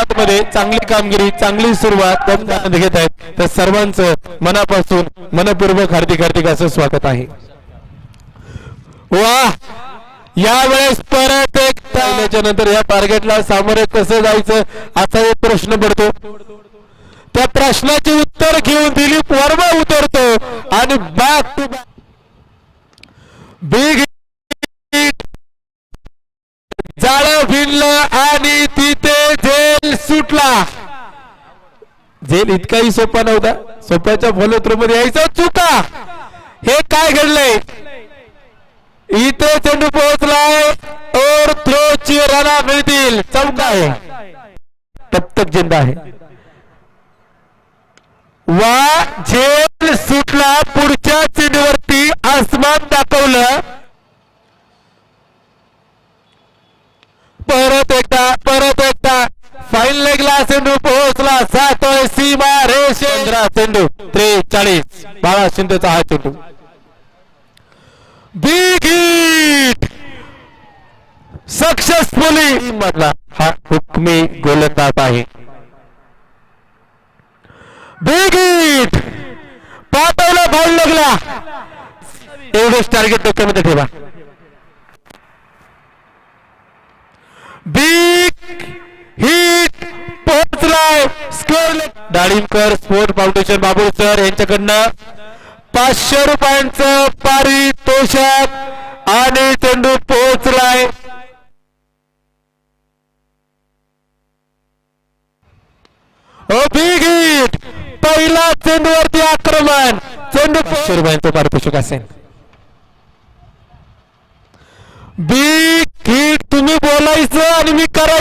आतमध्ये चांगली कामगिरी चांगली सुरुवात आनंद घेत आहेत. तर सर्वांचं मनापासून मनपूर्वक हार्दिक हार्दिक असं स्वागत आहे. वा! यावेळेस परत एक त्याच्या नंतर या टार्गेटला सामोरे कसं जायचं असा एक प्रश्न पडतो. त्या प्रश्नाचे उत्तर घेऊन दिलीप वर्मा उतरतो आणि बॅक टू बॅक बिग जाळं भिनलं आणि तिथे जेल सुटला. जेल इतकाही सोपा नव्हता. सोप्याच्या फलोत्रोमध्ये यायचं. चुका. हे काय घडलंय? इथे चेंडू पोहोचलाय. और थ्रोची रना मिळतील. चौका आहे. तब तक जिंदा आहे. वा झेल सुटला. पुढच्या चेंडूवरती आसमान दाखवलं परत एकदा परत एकदा फाईन लेगला चेंडू पोहोचला सातोय सीमा रेषे. पंधरा चेंडू त्रेचाळीस. बाळा शिंदेचा हा चेंडू बिग हिट सक्सेसफुली. मधला हा हुकमी गोलंदाज आहे. बिग हिट पाठवला फाऊल लागला. एवढंच टार्गेट डोक्यामध्ये ठेवा. Big पोहोचलाय score Dalimbkar sport foundation Babu sir यांच्याकडनं पाचशे रुपयांचं पारितोषक आणि चेंडू पोहोचलाय. ओ बिग हिट पहिला चेंडूवरती आक्रमण. चेंडू पाचशे रुपयांचं पारितोषिक असेल. बिग हिट तुम्ही बोलायचं आणि मी करायचं.